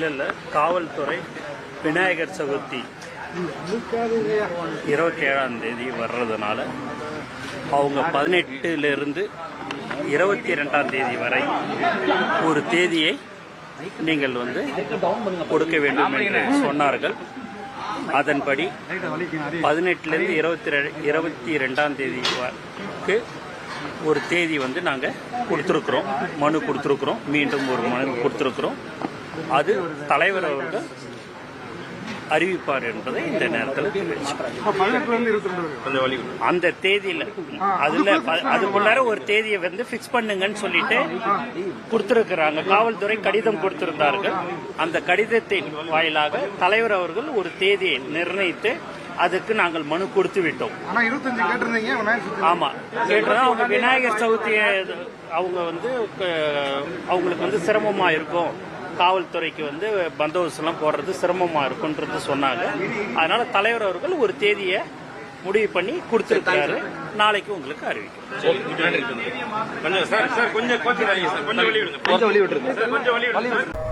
இல்லை இல்லை காவல்துறை விநாயகர் சதுர்த்தி இருபத்தி ஏழாம் தேதி வர்றதுனால அவங்க பதினெட்டுலேருந்து இருபத்தி ரெண்டாம் தேதி வரை ஒரு தேதியை நீங்கள் வந்து கொடுக்க வேண்டும் என்று சொன்னார்கள். அதன்படி பதினெட்டுலேருந்து இருபத்தி ரெ இருபத்தி ரெண்டாம் தேதிக்கு வரைக்கு ஒரு தேதி வந்து நாங்கள் கொடுத்துருக்குறோம். மனு கொடுத்துருக்குறோம். மீண்டும் ஒரு மனு கொடுத்துருக்குறோம். அது தலைவர் அவர்கள் அறிவிப்பார் என்பதை இந்த நேரத்தில் அந்த தேதியில அதுல அதுக்குள்ளார ஒரு தேதியை வந்து ஃபிக்ஸ் பண்ணுங்கன்னு சொல்லிட்டு கொடுத்திருக்கிறாங்க. காவல்துறை கடிதம் கொடுத்திருந்தார்கள். அந்த கடிதத்தின் வாயிலாக தலைவர் அவர்கள் ஒரு தேதியை நிர்ணயித்து அதுக்கு நாங்கள் மனு கொடுத்து விட்டோம். ஆமா. கேட்டதா அவங்க விநாயகர் சதுர்த்தியை அவங்க வந்து அவங்களுக்கு வந்து சிரமமா இருக்கும். காவல்துறைக்கு வந்து பந்தோபஸ்து எல்லாம் போடுறது சிரமமா இருக்குன்றது சொன்னாங்க. அதனால தலைவர் அவர்கள் ஒரு தேதியை முடிவு பண்ணி கொடுத்துருக்காரு நாளைக்கு உங்களுக்கு அறிவிக்கும் கொஞ்சம் சார் சார் கொஞ்சம் கொஞ்சம் வழி சார். கொஞ்சம் வழி விடுங்க. கொஞ்சம் வழி விட்டுருங்க. சார் கொஞ்சம் வழி விடுங்க. சார்